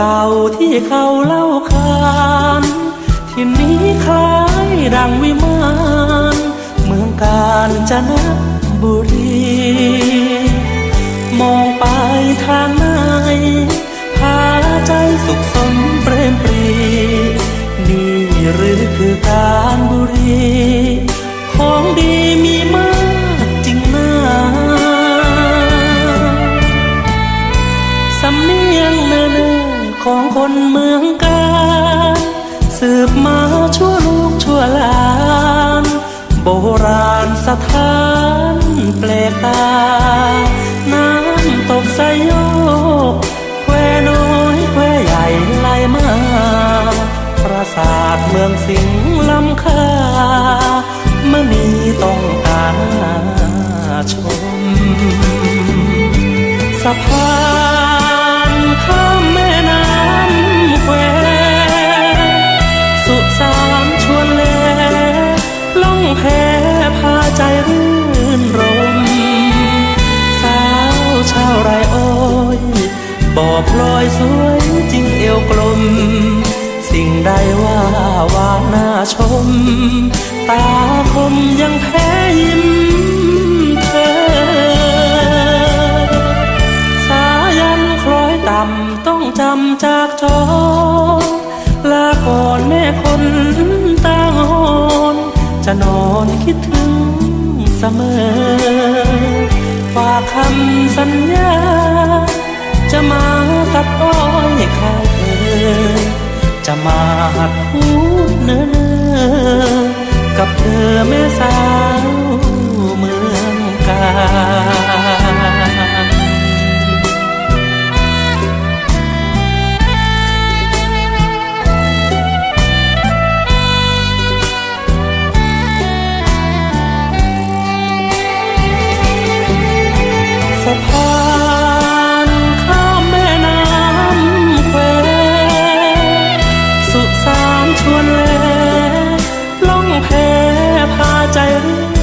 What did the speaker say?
เก่าที่เขาเล่าขานที่นี้คล้ายดังวิมานเมืองกาญจนบุรี มองไปทางไหนพาใจสุขสมเปรมปรี นี่หรือคือการบุรี ของดีมีมากจริงนะสำเนียงเนื้อ ของคนเมืองกาญสืบมาชั่วลูกชั่วหลาน โบราณสถานแปลกตา น้ำตกไซโยกแควน้อยแควใหญ่ไหลมาปราสาทเมืองสิงห์ลำคามณีต้องการชม สะพานข้ามแม่ แพ้พาใจรื่นรม สาวชาวไรอ้อยบอกพลอยสวยจริงเอวกลม สิ่งใดว่าว่าน่าชม ตาคมยังแพ้ยิ้มเธอ สายันคล้อยต่ำต้องจำจากจอ นอนคิดถึงเสมอ ฝากคำสัญญา จะมาตัดอ้อยขายเธอ จะมาหัดพูดเนื้อกับเธอแม่สาว ชวนแลล่องแพพาใจเรือ